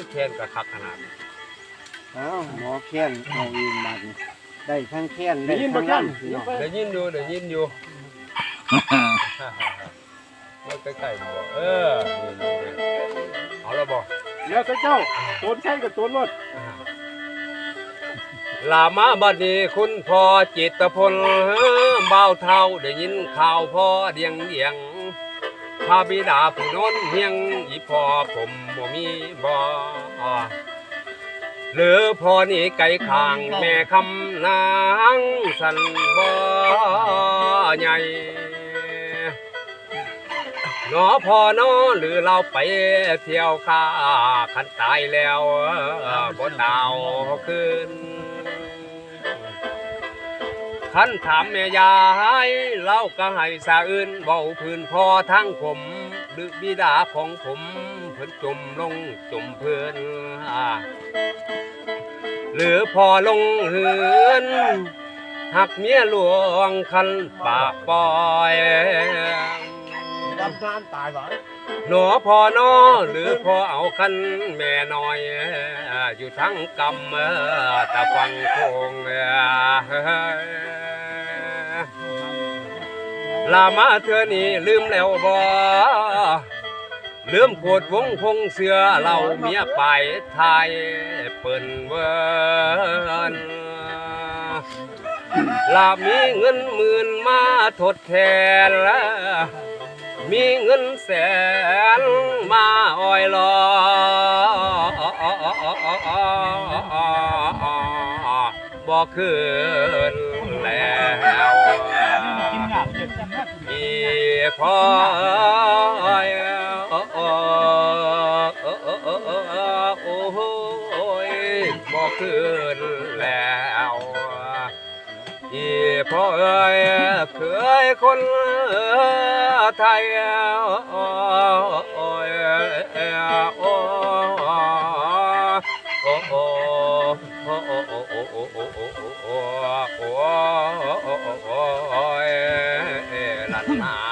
ยแค้นกระคักขนาดเอ้าหมอแค้นเอาเองบัดนี้ได้ทั้งแค้นได้ได้ยินบ่ทั้งแค้นล่ำพี่น้องได้ยินอยู่ได้ยินอยู่ว่าใกล้ๆบ่เออนี่ๆเอาแล้วบ่แล้วแต่เจ้าโตนใช้กับโตนรถลามาบัดนี้คุณพ่อจิตพลเบาวเท่าได้ยินข่าวพ่อเดียงเดียง พาบิดาผู้โน้นเฮียงอีพ่อผมบ่มีบ่หรือพ่อนี่ไก่ข้างแม่คำนางสันบ่ใหญ่หนอพ่อน้อหรือเราไปเที่ยวข้าขันตายแล้วบ่ดาวคืน ขันถามแม่ยายเล่าก็ให้สาอื่นเบาพื้นพอทั้งผมหรือบิดาของผมเพิ่นจมลงจมเพื่อนอ่าหรือพอลงเหือนหักเมียหลวงคันปากปอยรับงานตายหลายหนอพอน้อหรือพอเอาคันแม่น้อย อยู่ทั้งกำตะฟังโคง ลามาเธอนี่ลืมแล้วบ่ลืมโกดวงพงเสือเราเมียไปไทยเปิ้นเวินลามีเงินหมื่นมาทดแทนละมีเงินแสนมาอ้อยรอบ่คืนแล้ว พ่อโอ้ยบอกคืนแล้วอีพ่อเอ้ยเคยคนไทยโอ้ยโอ้โอ้โอ้โอ้โอ้โอ้โอ้โอ้โอ้โอ้โอ้